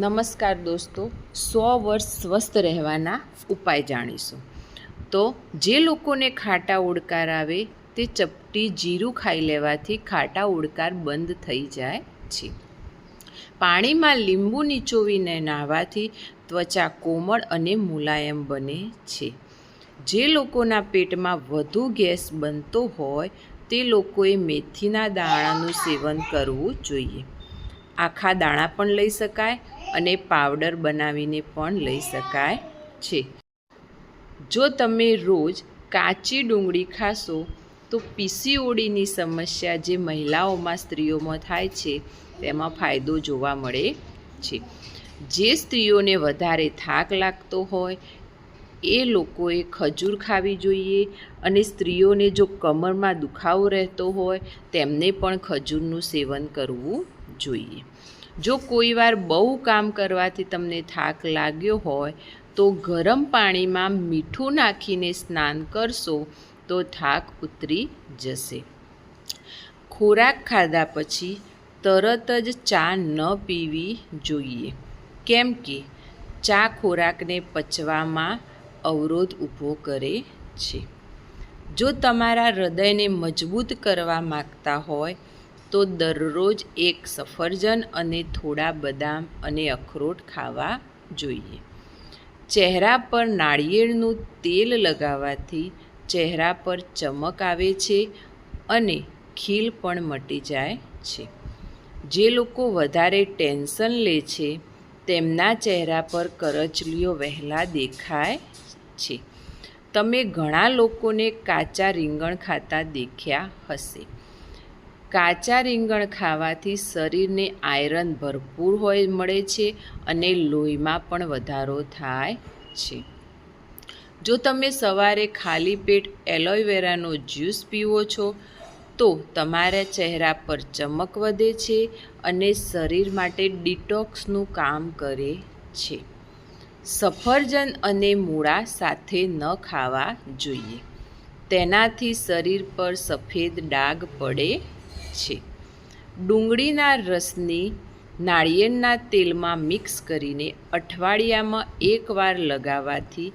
નમસ્કાર દોસ્તો, સો વર્ષ સ્વસ્થ રહેવાના ઉપાય જાણીશું. તો જે લોકોને ખાટા ઓડકાર આવે, તે ચપટી જીરું ખાઈ લેવાથી ખાટા ઓડકાર બંધ થઈ જાય છે. પાણીમાં લીંબુ નીચોવીને નાહવાથી ત્વચા કોમળ અને મુલાયમ બને છે. જે લોકોના પેટમાં વધુ ગેસ બનતો હોય, તે લોકોએ મેથીના દાણાનું સેવન કરવું જોઈએ. આખા દાણા પણ લઈ શકાય અને પાવડર બનાવીને પણ લઈ શકાય છે. જો તમે રોજ કાચી ડુંગળી ખાશો, તો પીસીઓડીની સમસ્યા જે મહિલાઓમાં સ્ત્રીઓમાં થાય છે, તેમાં ફાયદો જોવા મળે છે. જે સ્ત્રીઓને વધારે થાક લાગતો હોય, એ લોકોએ ખજૂર ખાવી જોઈએ અને સ્ત્રીઓને જો કમરમાં દુખાવો રહેતો હોય, તેમને પણ ખજૂરનું સેવન કરવું જોઈએ. જો કોઈ વાર બહુ કામ કરવાથી તમને થાક લાગ્યો હોય, તો ગરમ પાણીમાં મીઠું નાખીને સ્નાન કરશો, તો થાક ઉતરી જશે. ખોરાક ખાધા પછી તરત જ ચા ન પીવી જોઈએ. કેમ કે ચા ખોરાકને પચવામાં અવરોધ ઊભો કરે છે. જો તમારા હૃદયને મજબૂત કરવા માગતા હોય તો દરરોજ એક સફરજન અને થોડા બદામ અને અખરોટ ખાવા જોઈએ. ચહેરા પર નાળિયેળનું તેલ લગાવવાથી ચહેરા પર ચમક આવે છે અને ખીલ પણ મટી જાય છે. જે લોકો વધારે ટેન્શન લે છે તેમના ચહેરા પર કરચલીઓ વહેલા દેખાય છે. તમે ઘણા લોકોને કાચા રીંગણ ખાતા દેખ્યા હશે. કાચા રીંગણ ખાવાથી શરીરને આયરન ભરપૂર હોય મળે છે અને લોહીમાં પણ વધારો થાય છે. જો તમે સવારે ખાલી પેટ એલોવેરાનો જ્યુસ પીવો છો, તો તમારા ચહેરા પર ચમક વધે છે અને શરીર માટે ડિટોક્સનું કામ કરે છે. સફરજન અને મૂળા સાથે ન ખાવા જોઈએ. તેનાથી શરીર પર સફેદ ડાઘ પડે છે. ડુંગળીના રસની નાળિયેરના તેલમાં મિક્સ કરીને અઠવાડિયામાં એકવાર લગાવવાથી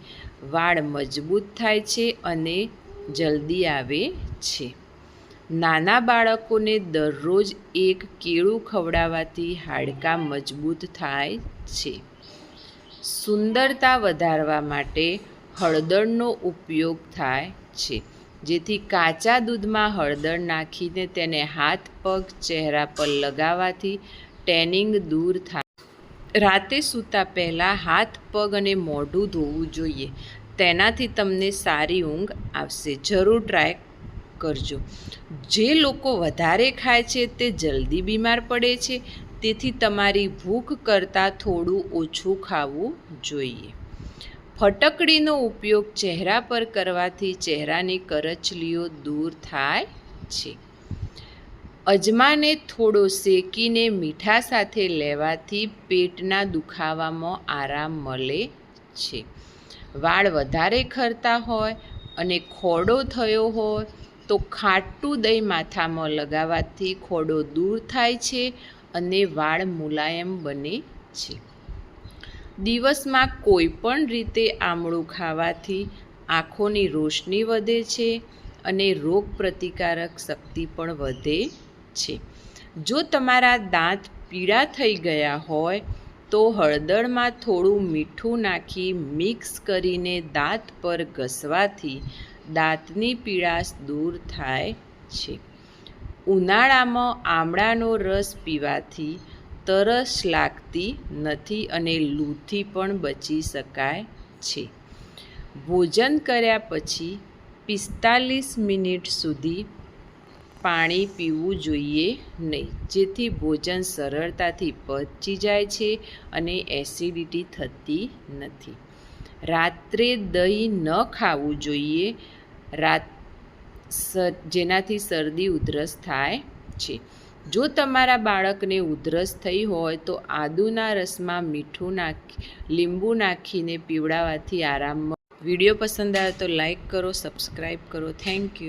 વાળ મજબૂત થાય છે અને જલ્દી આવે છે. નાના બાળકોને દરરોજ એક કેળું ખવડાવવાથી હાડકાં મજબૂત થાય છે. સુંદરતા વધારવા માટે હળદરનો ઉપયોગ થાય છે. જેથી કાચા દૂધમાં હળદર નાખીને તેને હાથ, પગ, ચહેરા પર લગાવવાથી ટેનિંગ દૂર થાય. રાતે સૂતા પહેલાં હાથ, પગ અને મોઢું ધોવું જોઈએ. તેનાથી તમને સારી ઊંઘ આવશે. જરૂર ટ્રાય કરજો. જે લોકો વધારે ખાય છે તે જલ્દી બીમાર પડે છે. તેથી તમારી ભૂખ કરતાં થોડું ઓછું ખાવું જોઈએ. ફટકડીનો ઉપયોગ ચહેરા પર કરવાથી ચહેરાની કરચલીઓ દૂર થાય છે. અજમાને થોડો શેકીને મીઠા સાથે લેવાથી પેટના દુખાવામાં આરામ મળે છે. વાળ વધારે ખરતા હોય અને ખોડો થયો હોય તો ખાટું દહીં માથામાં લગાવવાથી ખોડો દૂર થાય છે અને વાળ મુલાયમ બને છે. દિવસમાં કોઈ પણ રીતે આમળું ખાવાથી આંખોની રોશની વધે છે અને રોગ પ્રતિકારક શક્તિ પણ વધે છે. જો તમારા દાંત પીળા થઈ ગયા હોય, તો હળદરમાં થોડું મીઠું નાખી મિક્સ કરીને દાંત પર ઘસવાથી દાંતની પીળાશ દૂર થાય છે. ઉનાળામાં આમળાનો રસ પીવાથી તરસ લાગતી નથી અને લૂથી પણ બચી શકાય છે. ભોજન કર્યા પછી પિસ્તાલીસ મિનિટ સુધી પાણી પીવું જોઈએ નહીં, જેથી ભોજન સરળતાથી પચી જાય છે અને એસિડિટી થતી નથી. રાત્રે દહીં ન ખાવું જોઈએ, રાત જેનાથી શરદી ઉધરસ થાય છે. જો તમારા બાળકને ઉધરસ થઈ હોય તો આદુના રસમાં મીઠું નાખી, લીંબુ નાખીને પીવડાવવાથી આરામ વીડિયો પસંદ આવે તો લાઈક કરો, સબસ્ક્રાઈબ કરો. Thank you.